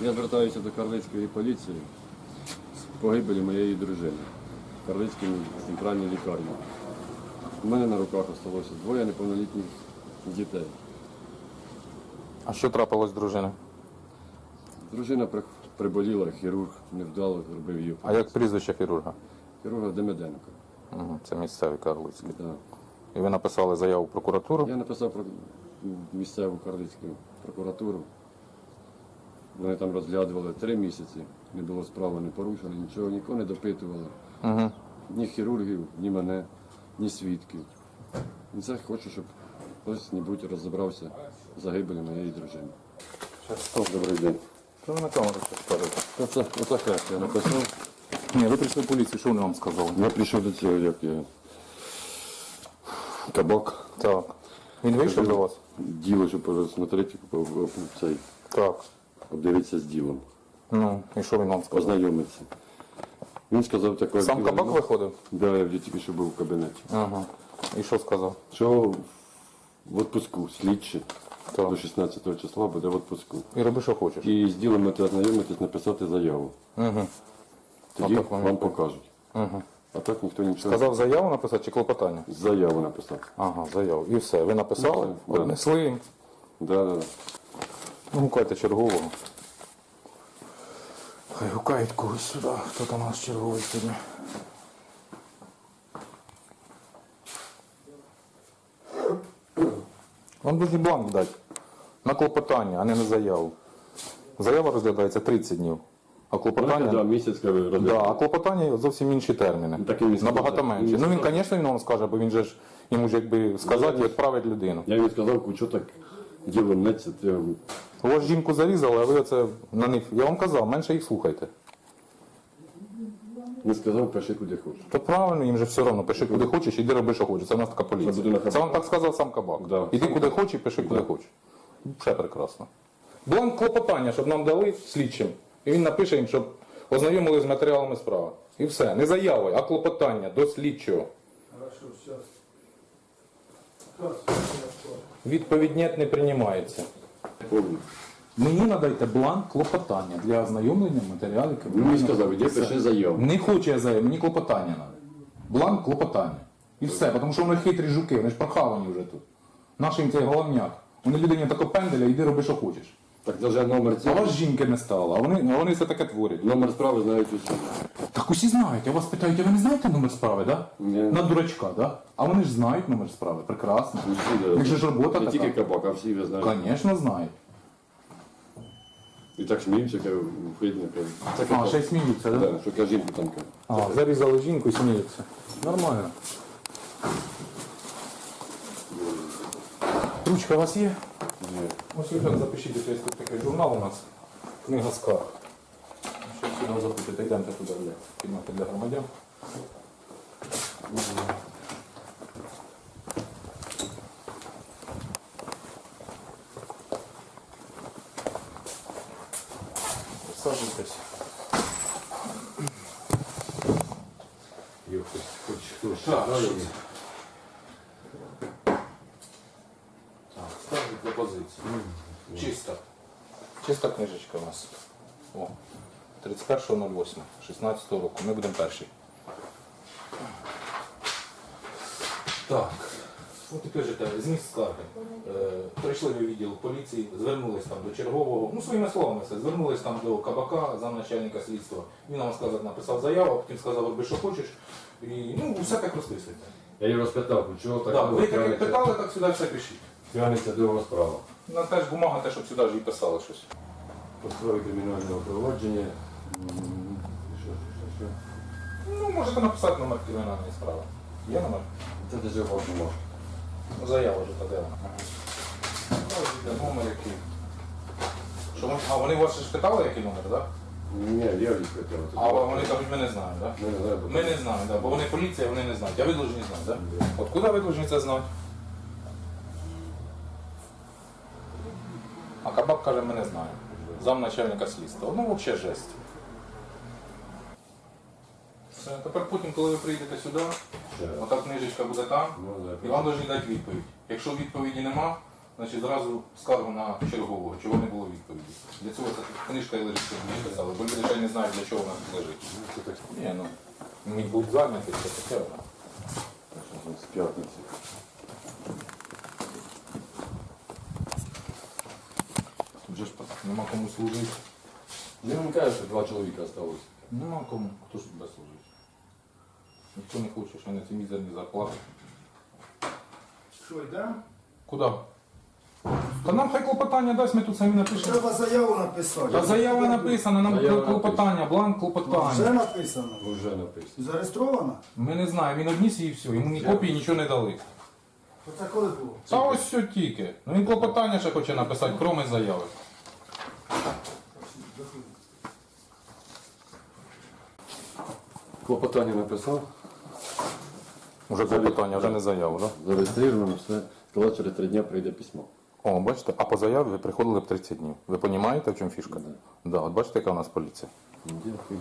Я звертаюся до Карлицької поліції з погибелі моєї дружини в Карлицькій центральній лікарні. У мене на руках залишилося двоє неповнолітніх дітей. А що трапилось з дружиною? Дружина при- приболіла, хірург невдало зробив її. А як прізвище хірурга? Хірурга Демиденко. Угу, це місцевий Карлицький. Да. І ви написали заяву в прокуратуру? Я написав про місцеву Карлицьку прокуратуру. Вони там розглядували три місяці, не було справи, не порушили, нічого, нікого не допитували. Угу. Ні хірургів, ні мене, ні свідків. І це хочу, щоб хтось-небудь розібрався в загибелі моєї дружини. Добрий день. Що ви на камеру скажете? Оце, оце хрест я написав. Ні, ви прийшли в поліцію, що вони вам сказали? Я прийшов до цього, як я. Кабак. Так. Він вийшов до вас? Діло, щоб посмотрети, цей, Так. Обдивитися з ділом, Ну, і що він вам сказав? познайомитися. Він сказав таке. Сам кабак виходив? Да, я вже тільки що був в кабінеті. Ага. І що сказав? Що в відпуску слідчий Так. до 16 числа буде в відпуску. І роби, що хочеш. І з ділом ми ознайомитись, написати заяву. Угу. Тоді Отак вам вам покажуть. Угу. А так ніхто нічого Сказав заяву написати чи клопотання? заяву написати. Ага, заяву. І все. Ви написали, Ну, все, да. Да, да, да. Ну, гукайте чергового. Хай гукають когось сюди. Хто там у нас черговий сьогодні? Вам дуже бланк дати. На клопотання, а не на заяву. Заява розглядається 30 днів. А клопотання. да, місяць коли Да, а клопотання зовсім інші терміни. Так і він сказав, Набагато так. менше. Він Ну він, звісно, він вам скаже, бо він же ж йому ж якби сказати і відправить людину. Я йому сказав, що так діло мнеться, ти У вас жінку зарізали, а ви оце на них. Я вам казав, менше їх слухайте. не сказав, пиши куди хочеш. То правильно, їм же все одно, пиши куди хочеш, іди роби, що хочеш. Це в нас така Це буде поліція. Це вам так сказав сам кабак. Да. Іди куди хочеш, пиши куди хочеш. Все прекрасно. Бланк клопотання, щоб нам дали слідчим. І він напише їм, щоб ознайомили з матеріалами справи. І все. Не заяви, а клопотання до слідчого. Хорошо, сейчас. Відповідь «нет» не приймається. Мені надайте бланк клопотання для ознайомлення матеріалів Він мені сказав, іди пиши заяву. Не хочу я заяву, мені клопотання треба. Бланк клопотання. І все, тому що вони хитрі жуки, вони ж прохавані вже тут. Наш їм цей головняк. Вони людині тако пенделя, йди роби, що хочеш. Так даже номер А цього. вас жінки не стало, а вони, а вони все таке творять. Номер справи знають усі. Так усі знають, я вас питають, а ви не знаєте номер справи, да? Ні. На дурачка, да? А вони ж знають номер справи, прекрасно. Усі, да. У же ж робота Не така. тільки кабак, а всі ви знаєте. Звісно, знають. І так сміємося, кажу. Це А, кабак. ще й сміються, да? Да, що кажу, жінку там кажу. А, зарізали жінку і сміються. Нормально. Ручка у вас є? Ні. Ось ви так запишіть, ось є тут такий журнал у нас. Книга скарг. Що сюди запишете, йдемте туди для кімнати для громадян. Саджуйтесь. Йо, хоч, хоч хтось. Так, знає. що це? Так, ставлю пропозицію. Чиста. Чиста книжечка у нас. О, 31.08.16 року. Ми будемо перші. Так. От і кажете, зміст скарги. Е, прийшли в відділ поліції, звернулись там до чергового, ну своїми словами все, звернулись там до кабака, замначальника слідства. Він нам сказав, написав заяву, а потім сказав, роби що хочеш. І ну, все так розписуйте. Я його розпитав, чого так Так, ви так як питали, так сюди все пишіть. Тягнеться довга справа. На теж бумага, те, щоб сюди ж і писали щось. По справі кримінального проводження. Що, що, що? Ну, можете написати номер кримінальної справи. Є номер? Це дуже важливо. Ну, заява вже подала. Ага. Номер який. Що, ми- а вони у вас ж питали, який номер, так? Ні, я їх питав. А вони кажуть, ми не знаємо, так? Ми не знаємо. Ми не знаємо, да, бо вони поліція, вони не знають. А ви повинні знати, так? От куди ви повинні це знати? А кабак каже, ми не знаємо. Зам начальника слідства. Ну, взагалі жесть. Все, тепер потім, коли ви прийдете сюди, ота книжечка буде там, Ну, і вам повинні дати відповідь. Якщо відповіді нема, значить зразу скаргу на чергового, чого не було відповіді. Для цього це книжка і лежить, щоб не писали, бо люди ще не знають, для чого вона тут лежить. Так Ні, ну, мій був зайнятий, це таке. з п'ятниці. Тут же ж служити. Не вам що два чоловіка залишилось. Нема кому. Хто ж буде служити? Ніхто не хоче, що на ці мізерні зарплати. Що, йдемо? Куди? Та нам хай клопотання дасть, ми тут самі напишемо. Треба заяву написати. Та заява написана, нам Заява клопотання, бланк Вже клопотання. написано. Вже написано. Зареєстровано? Ми не знаємо, він одніс і все, йому ні копії нічого не дали. Оце коли було? Та ось все тільки. Ну він клопотання ще хоче написати, кроме заяви. Клопотання написав, Уже клопотання, вже не заяву, так? зареєстровано, все. Сказав, через три дні прийде письмо. О, бачите, а по заяві ви приходили б 30 днів. Ви розумієте, в чому фішка? Да. Да, от бачите, яка у нас поліція? Дякую.